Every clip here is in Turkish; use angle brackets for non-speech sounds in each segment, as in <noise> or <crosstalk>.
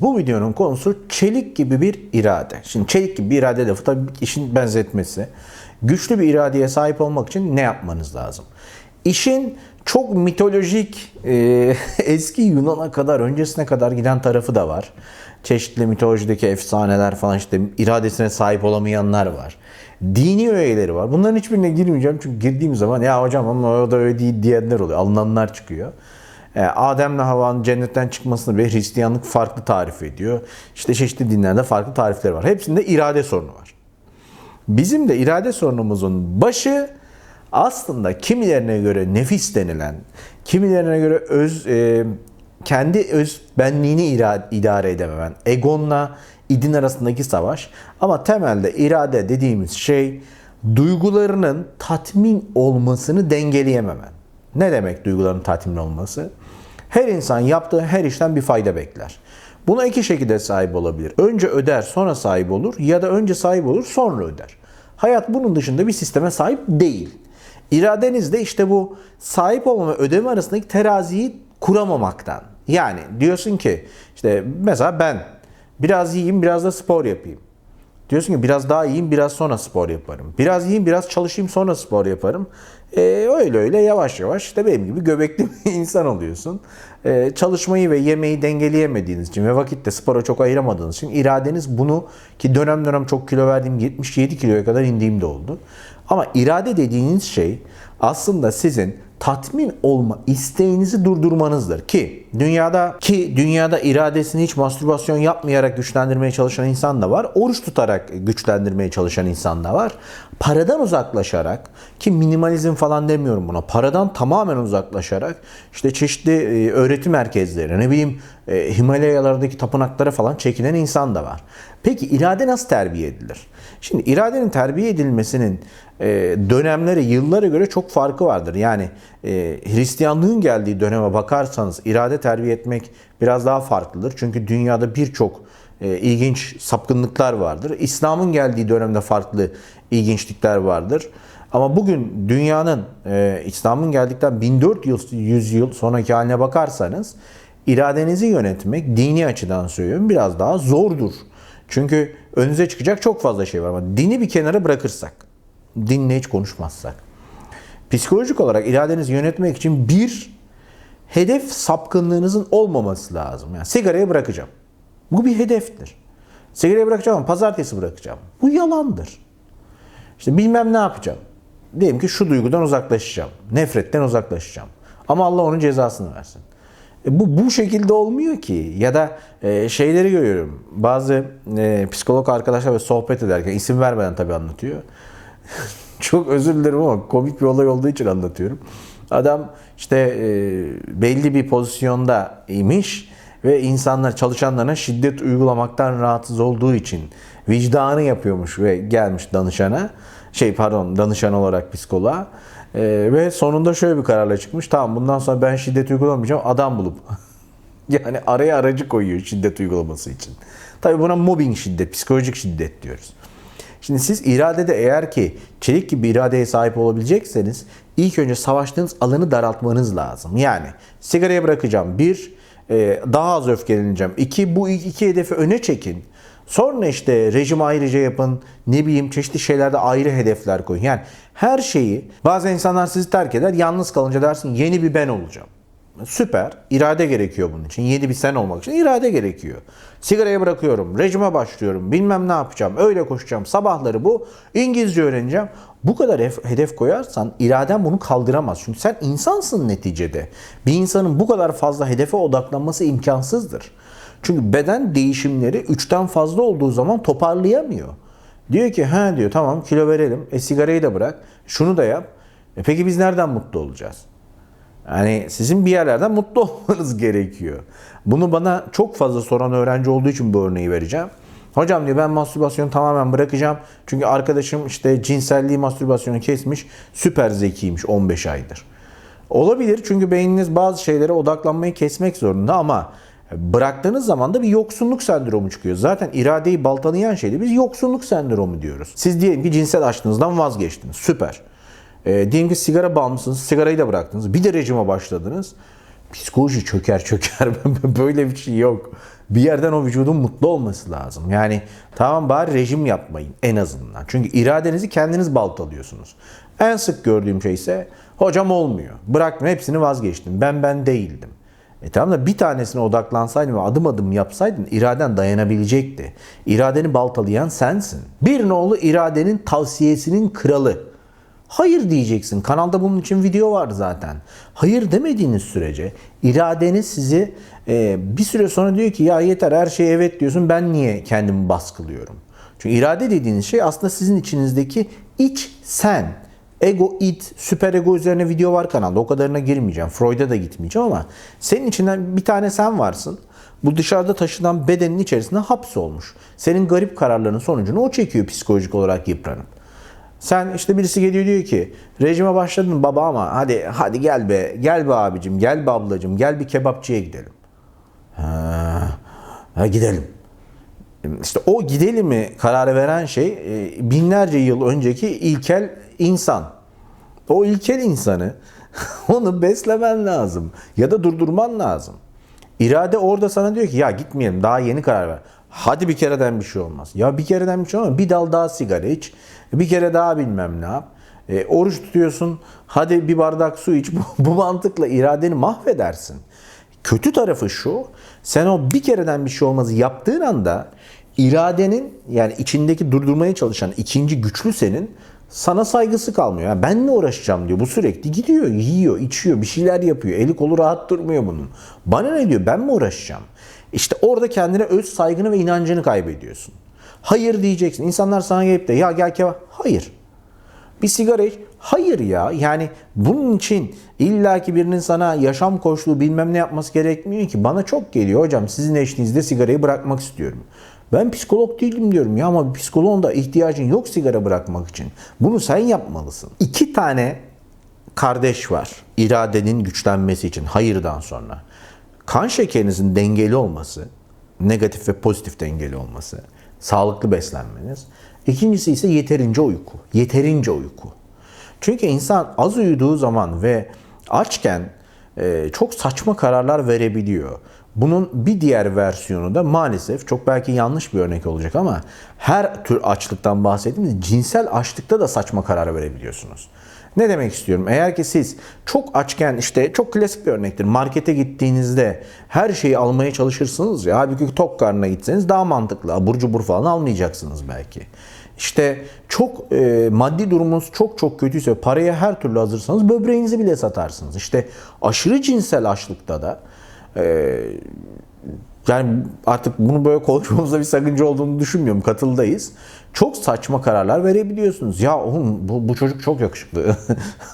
Bu videonun konusu çelik gibi bir irade. Şimdi çelik gibi bir irade lafı tabii işin benzetmesi. Güçlü bir iradeye sahip olmak için ne yapmanız lazım? İşin çok mitolojik, e, <laughs> eski Yunan'a kadar, öncesine kadar giden tarafı da var. Çeşitli mitolojideki efsaneler falan işte iradesine sahip olamayanlar var. Dini öğeleri var. Bunların hiçbirine girmeyeceğim çünkü girdiğim zaman ya hocam ama o da öyle değil diyenler oluyor. Alınanlar çıkıyor. E, Adem'le Havva'nın cennetten çıkmasını bile Hristiyanlık farklı tarif ediyor. İşte çeşitli dinlerde farklı tarifleri var. Hepsinde irade sorunu var. Bizim de irade sorunumuzun başı aslında kimilerine göre nefis denilen, kimilerine göre öz e, kendi öz benliğini ira- idare edememen, egonla idin arasındaki savaş. Ama temelde irade dediğimiz şey duygularının tatmin olmasını dengeleyememen. Ne demek duyguların tatmin olması? Her insan yaptığı her işten bir fayda bekler. Buna iki şekilde sahip olabilir. Önce öder sonra sahip olur ya da önce sahip olur sonra öder. Hayat bunun dışında bir sisteme sahip değil. İradeniz de işte bu sahip olma ve ödeme arasındaki teraziyi kuramamaktan. Yani diyorsun ki işte mesela ben biraz yiyeyim biraz da spor yapayım. Diyorsun ki biraz daha yiyeyim biraz sonra spor yaparım. Biraz yiyeyim biraz çalışayım sonra spor yaparım. Ee, öyle öyle yavaş yavaş işte benim gibi göbekli <laughs> bir insan oluyorsun. Ee, çalışmayı ve yemeği dengeleyemediğiniz için ve vakitte spora çok ayıramadığınız için iradeniz bunu ki dönem dönem çok kilo verdiğim 77 kiloya kadar indiğim de oldu. Ama irade dediğiniz şey aslında sizin tatmin olma isteğinizi durdurmanızdır ki dünyada ki dünyada iradesini hiç mastürbasyon yapmayarak güçlendirmeye çalışan insan da var. Oruç tutarak güçlendirmeye çalışan insan da var. Paradan uzaklaşarak ki minimalizm falan demiyorum buna. Paradan tamamen uzaklaşarak işte çeşitli e, öğretim merkezleri ne bileyim e, Himalayalardaki tapınaklara falan çekilen insan da var. Peki irade nasıl terbiye edilir? Şimdi iradenin terbiye edilmesinin e, dönemleri yıllara göre çok farkı vardır. Yani e, Hristiyanlığın geldiği döneme bakarsanız irade terbiye etmek biraz daha farklıdır. Çünkü dünyada birçok e, ilginç sapkınlıklar vardır. İslam'ın geldiği dönemde farklı ilginçlikler vardır. Ama bugün dünyanın e, İslam'ın geldikten 1400 yıl sonraki haline bakarsanız iradenizi yönetmek dini açıdan söylüyorum biraz daha zordur. Çünkü önünüze çıkacak çok fazla şey var ama dini bir kenara bırakırsak, dinle hiç konuşmazsak, psikolojik olarak iradenizi yönetmek için bir hedef sapkınlığınızın olmaması lazım. Yani sigarayı bırakacağım. Bu bir hedeftir. Sigarayı bırakacağım ama pazartesi bırakacağım. Bu yalandır. İşte bilmem ne yapacağım. Diyelim ki şu duygudan uzaklaşacağım. Nefretten uzaklaşacağım. Ama Allah onun cezasını versin. E bu bu şekilde olmuyor ki. Ya da e, şeyleri görüyorum. Bazı e, psikolog arkadaşlar sohbet ederken isim vermeden tabii anlatıyor. <laughs> Çok özür dilerim ama komik bir olay olduğu için anlatıyorum. Adam işte e, belli bir pozisyonda imiş ve insanlar çalışanlarına şiddet uygulamaktan rahatsız olduğu için vicdanı yapıyormuş ve gelmiş danışana şey pardon danışan olarak psikoloğa Ee, ve sonunda şöyle bir kararla çıkmış tamam bundan sonra ben şiddet uygulamayacağım adam bulup <laughs> yani araya aracı koyuyor şiddet uygulaması için. Tabii buna mobbing şiddet, psikolojik şiddet diyoruz. Şimdi siz iradede eğer ki çelik gibi iradeye sahip olabilecekseniz ilk önce savaştığınız alanı daraltmanız lazım. Yani sigarayı bırakacağım. Bir, e, daha az öfkeleneceğim. İki, bu iki hedefi öne çekin. Sonra işte rejim ayrıca yapın. Ne bileyim çeşitli şeylerde ayrı hedefler koyun. Yani her şeyi bazı insanlar sizi terk eder. Yalnız kalınca dersin yeni bir ben olacağım. Süper. İrade gerekiyor bunun için. Yeni bir sen olmak için irade gerekiyor. Sigarayı bırakıyorum. Rejime başlıyorum. Bilmem ne yapacağım. Öyle koşacağım. Sabahları bu. İngilizce öğreneceğim. Bu kadar hedef koyarsan iraden bunu kaldıramaz. Çünkü sen insansın neticede. Bir insanın bu kadar fazla hedefe odaklanması imkansızdır. Çünkü beden değişimleri 3'ten fazla olduğu zaman toparlayamıyor. Diyor ki ha diyor tamam kilo verelim. E sigarayı da bırak. Şunu da yap. E peki biz nereden mutlu olacağız? Yani sizin bir yerlerden mutlu <laughs> olmanız gerekiyor. Bunu bana çok fazla soran öğrenci olduğu için bu örneği vereceğim. Hocam diyor ben mastürbasyonu tamamen bırakacağım. Çünkü arkadaşım işte cinselliği mastürbasyonu kesmiş. Süper zekiymiş 15 aydır. Olabilir çünkü beyniniz bazı şeylere odaklanmayı kesmek zorunda ama bıraktığınız zaman da bir yoksunluk sendromu çıkıyor. Zaten iradeyi baltalayan şeyde biz yoksunluk sendromu diyoruz. Siz diyelim ki cinsel aşkınızdan vazgeçtiniz. Süper. E, diyelim ki sigara bağımlısınız. Sigarayı da bıraktınız. Bir de rejime başladınız. psikoloji çöker çöker. <laughs> Böyle bir şey yok. Bir yerden o vücudun mutlu olması lazım. Yani tamam bari rejim yapmayın en azından. Çünkü iradenizi kendiniz baltalıyorsunuz. En sık gördüğüm şey ise hocam olmuyor. Bıraktım hepsini vazgeçtim. Ben ben değildim. E tamam da bir tanesine odaklansaydın ve adım adım yapsaydın iraden dayanabilecekti. İradeni baltalayan sensin. Bir nolu iradenin tavsiyesinin kralı. Hayır diyeceksin. Kanalda bunun için video var zaten. Hayır demediğiniz sürece iradeniz sizi e, bir süre sonra diyor ki ya yeter her şeye evet diyorsun ben niye kendimi baskılıyorum? Çünkü irade dediğiniz şey aslında sizin içinizdeki iç sen. Ego, it, süper ego üzerine video var kanalda. O kadarına girmeyeceğim. Freud'a da gitmeyeceğim ama senin içinden bir tane sen varsın. Bu dışarıda taşınan bedenin içerisinde hapsolmuş. Senin garip kararların sonucunu o çekiyor psikolojik olarak yıpranıp. Sen işte birisi geliyor diyor ki rejime başladın baba ama hadi hadi gel be gel be abicim gel be ablacım gel bir kebapçıya gidelim. Ha, ha gidelim. İşte o gidelimi kararı veren şey e, binlerce yıl önceki ilkel insan. O ilkel insanı <laughs> onu beslemen lazım ya da durdurman lazım. İrade orada sana diyor ki ya gitmeyelim daha yeni karar ver. Hadi bir kereden bir şey olmaz. Ya bir kereden bir şey olmaz. Bir dal daha sigara iç. Bir kere daha bilmem ne yap. E, oruç tutuyorsun. Hadi bir bardak su iç. <laughs> Bu mantıkla iradeni mahvedersin. Kötü tarafı şu. Sen o bir kereden bir şey olmazı yaptığın anda iradenin yani içindeki durdurmaya çalışan ikinci güçlü senin sana saygısı kalmıyor. Yani ben ne uğraşacağım diyor. Bu sürekli gidiyor, yiyor, içiyor, bir şeyler yapıyor. Eli kolu rahat durmuyor bunun. Bana ne diyor? Ben mi uğraşacağım? İşte orada kendine öz saygını ve inancını kaybediyorsun. Hayır diyeceksin. İnsanlar sana gelip de ya gel kebap. Hayır. Bir sigara iç. Hayır ya. Yani bunun için illaki birinin sana yaşam koşulu bilmem ne yapması gerekmiyor ki. Bana çok geliyor hocam sizin eşliğinizde sigarayı bırakmak istiyorum. Ben psikolog değilim diyorum ya ama psikoloğun da ihtiyacın yok sigara bırakmak için. Bunu sen yapmalısın. İki tane kardeş var iradenin güçlenmesi için hayırdan sonra. Kan şekerinizin dengeli olması, negatif ve pozitif dengeli olması, sağlıklı beslenmeniz. İkincisi ise yeterince uyku. Yeterince uyku. Çünkü insan az uyuduğu zaman ve açken e, çok saçma kararlar verebiliyor. Bunun bir diğer versiyonu da maalesef çok belki yanlış bir örnek olacak ama her tür açlıktan bahsettiğimiz cinsel açlıkta da saçma karar verebiliyorsunuz. Ne demek istiyorum? Eğer ki siz çok açken işte çok klasik bir örnektir. Markete gittiğinizde her şeyi almaya çalışırsınız ya. Halbuki tok karnına gitseniz daha mantıklı. Abur cubur falan almayacaksınız belki. İşte çok e, maddi durumunuz çok çok kötüyse paraya her türlü hazırsanız böbreğinizi bile satarsınız. İşte aşırı cinsel açlıkta da e, yani artık bunu böyle konuşmamızda bir sakınca olduğunu düşünmüyorum. Katıldayız. Çok saçma kararlar verebiliyorsunuz. Ya oğlum bu, bu çocuk çok yakışıklı.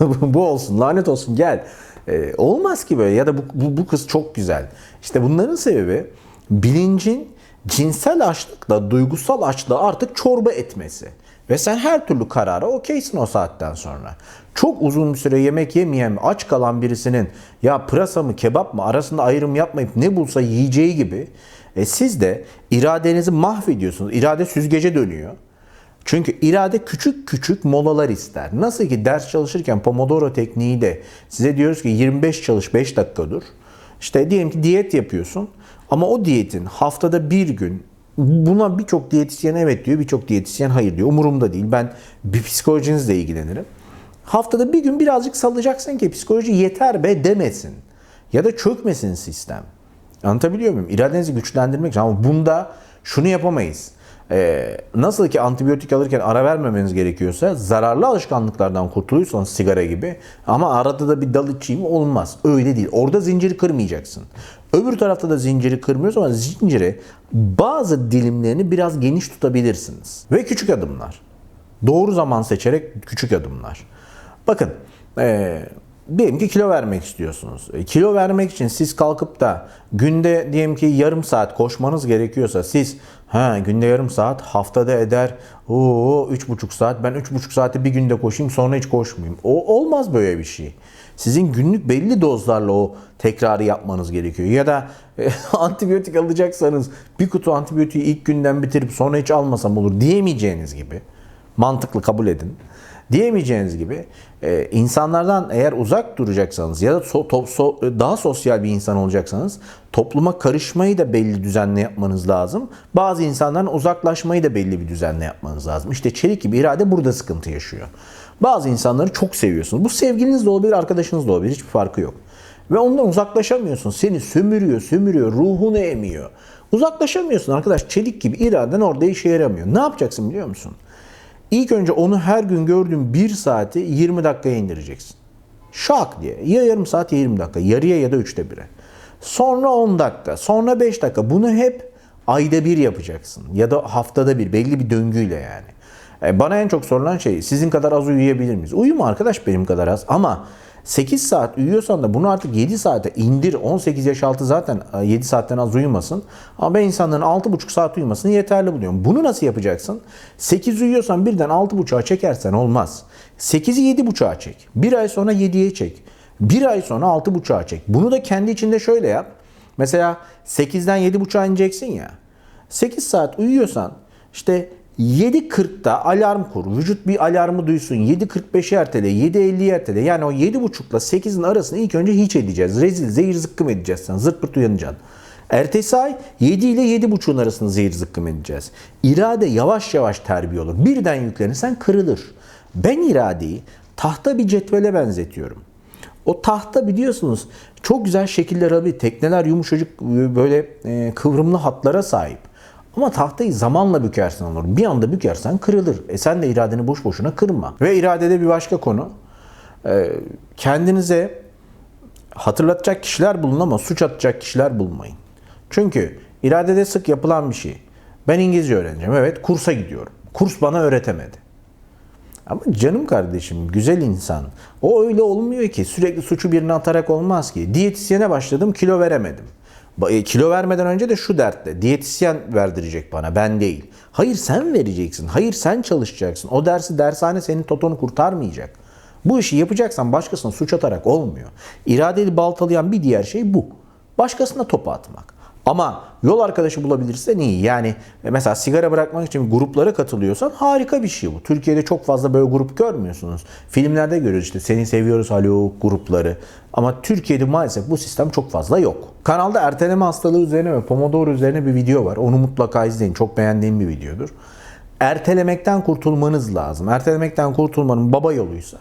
<laughs> bu olsun lanet olsun gel. Ee, olmaz ki böyle ya da bu, bu, bu kız çok güzel. İşte bunların sebebi bilincin cinsel açlıkla duygusal açlığı artık çorba etmesi. Ve sen her türlü karara okeysin o saatten sonra. Çok uzun bir süre yemek yemeyen, aç kalan birisinin ya pırasa mı kebap mı arasında ayrım yapmayıp ne bulsa yiyeceği gibi e, siz de iradenizi mahvediyorsunuz. İrade süzgece dönüyor. Çünkü irade küçük küçük molalar ister. Nasıl ki ders çalışırken Pomodoro tekniği de size diyoruz ki 25 çalış 5 dakika dur. İşte diyelim ki diyet yapıyorsun ama o diyetin haftada bir gün buna birçok diyetisyen evet diyor, birçok diyetisyen hayır diyor. Umurumda değil. Ben bir psikolojinizle ilgilenirim. Haftada bir gün birazcık salacaksın ki psikoloji yeter be demesin. Ya da çökmesin sistem. Anlatabiliyor muyum? İradenizi güçlendirmek için. Ama bunda şunu yapamayız. Ee, nasıl ki antibiyotik alırken ara vermemeniz gerekiyorsa zararlı alışkanlıklardan kurtuluyorsanız sigara gibi ama arada da bir dal içeyim olmaz. Öyle değil. Orada zinciri kırmayacaksın. Öbür tarafta da zinciri kırmıyoruz ama zinciri bazı dilimlerini biraz geniş tutabilirsiniz. Ve küçük adımlar. Doğru zaman seçerek küçük adımlar. Bakın ee, diyelim ki kilo vermek istiyorsunuz. E, kilo vermek için siz kalkıp da günde diyelim ki yarım saat koşmanız gerekiyorsa siz ha günde yarım saat haftada eder o üç buçuk saat ben üç buçuk saati bir günde koşayım sonra hiç koşmayayım. O olmaz böyle bir şey. Sizin günlük belli dozlarla o tekrarı yapmanız gerekiyor. Ya da e, <laughs> antibiyotik alacaksanız bir kutu antibiyotiği ilk günden bitirip sonra hiç almasam olur diyemeyeceğiniz gibi mantıklı kabul edin. Diyemeyeceğiniz gibi e, insanlardan eğer uzak duracaksanız ya da so- to- so- daha sosyal bir insan olacaksanız topluma karışmayı da belli düzenle yapmanız lazım. Bazı insanlardan uzaklaşmayı da belli bir düzenle yapmanız lazım. İşte çelik gibi irade burada sıkıntı yaşıyor. Bazı insanları çok seviyorsunuz. Bu sevgiliniz de olabilir, arkadaşınız da olabilir. Hiçbir farkı yok. Ve ondan uzaklaşamıyorsun. Seni sömürüyor, sömürüyor, ruhunu emiyor. Uzaklaşamıyorsun arkadaş. Çelik gibi iraden orada işe yaramıyor. Ne yapacaksın biliyor musun? İlk önce onu her gün gördüğün 1 saati 20 dakikaya indireceksin. Şak diye. Ya yarım saat ya 20 dakika. Yarıya ya da üçte 1'e. Sonra 10 dakika. Sonra 5 dakika. Bunu hep ayda bir yapacaksın. Ya da haftada bir. Belli bir döngüyle yani. E, Bana en çok sorulan şey sizin kadar az uyuyabilir miyiz? Uyuma arkadaş benim kadar az ama 8 saat uyuyorsan da bunu artık 7 saate indir. 18 yaş altı zaten e, 7 saatten az uyumasın. Ama ben insanların 6,5 saat uyumasını yeterli buluyorum. Bunu nasıl yapacaksın? 8 uyuyorsan birden 6,5'a çekersen olmaz. 8'i 7,5'a çek. Bir ay sonra 7'ye çek. Bir ay sonra 6,5'a çek. Bunu da kendi içinde şöyle yap. Mesela 8'den 7,5'a ineceksin ya. 8 saat uyuyorsan işte 7.40'da alarm kur. Vücut bir alarmı duysun. 7.45'i ertele, 7.50'yi ertele. Yani o 7.30 ile 8'in arasını ilk önce hiç edeceğiz. Rezil, zehir zıkkım edeceğiz sen. Zırt pırt uyanacaksın. Ertesi ay 7 ile 7.30'un arasını zehir zıkkım edeceğiz. İrade yavaş yavaş terbiye olur. Birden yüklenirsen kırılır. Ben iradeyi tahta bir cetvele benzetiyorum. O tahta biliyorsunuz çok güzel şekiller alabilir. Tekneler yumuşacık böyle e, kıvrımlı hatlara sahip. Ama tahtayı zamanla bükersen olur. Bir anda bükersen kırılır. E sen de iradeni boş boşuna kırma. Ve iradede bir başka konu. E, kendinize hatırlatacak kişiler bulun ama suç atacak kişiler bulmayın. Çünkü iradede sık yapılan bir şey. Ben İngilizce öğreneceğim. Evet kursa gidiyorum. Kurs bana öğretemedi. Ama canım kardeşim, güzel insan. O öyle olmuyor ki. Sürekli suçu birine atarak olmaz ki. Diyetisyene başladım, kilo veremedim. E, Kilo vermeden önce de şu dertte. Diyetisyen verdirecek bana, ben değil. Hayır sen vereceksin. Hayır sen çalışacaksın. O dersi dershane senin totonu kurtarmayacak. Bu işi yapacaksan başkasına suç atarak olmuyor. İradeli baltalayan bir diğer şey bu. Başkasına topu atmak. Ama yol arkadaşı bulabilirsen iyi. Yani mesela sigara bırakmak için gruplara katılıyorsan harika bir şey bu. Türkiye'de çok fazla böyle grup görmüyorsunuz. Filmlerde görüyoruz işte seni seviyoruz Haluk grupları. Ama Türkiye'de maalesef bu sistem çok fazla yok. Kanalda erteleme hastalığı üzerine ve Pomodoro üzerine bir video var. Onu mutlaka izleyin. Çok beğendiğim bir videodur. Ertelemekten kurtulmanız lazım. Ertelemekten kurtulmanın baba yoluysa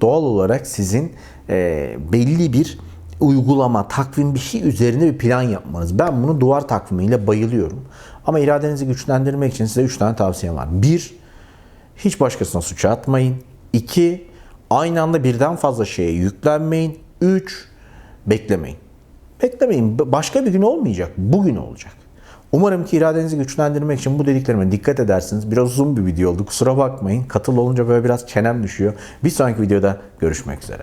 doğal olarak sizin e, belli bir uygulama, takvim bir şey üzerine bir plan yapmanız. Ben bunu duvar takvimiyle bayılıyorum. Ama iradenizi güçlendirmek için size 3 tane tavsiyem var. 1. Hiç başkasına suça atmayın. 2. Aynı anda birden fazla şeye yüklenmeyin. 3. Beklemeyin. Beklemeyin. Başka bir gün olmayacak. Bugün olacak. Umarım ki iradenizi güçlendirmek için bu dediklerime dikkat edersiniz. Biraz uzun bir video oldu. Kusura bakmayın. Katıl olunca böyle biraz çenem düşüyor. Bir sonraki videoda görüşmek üzere.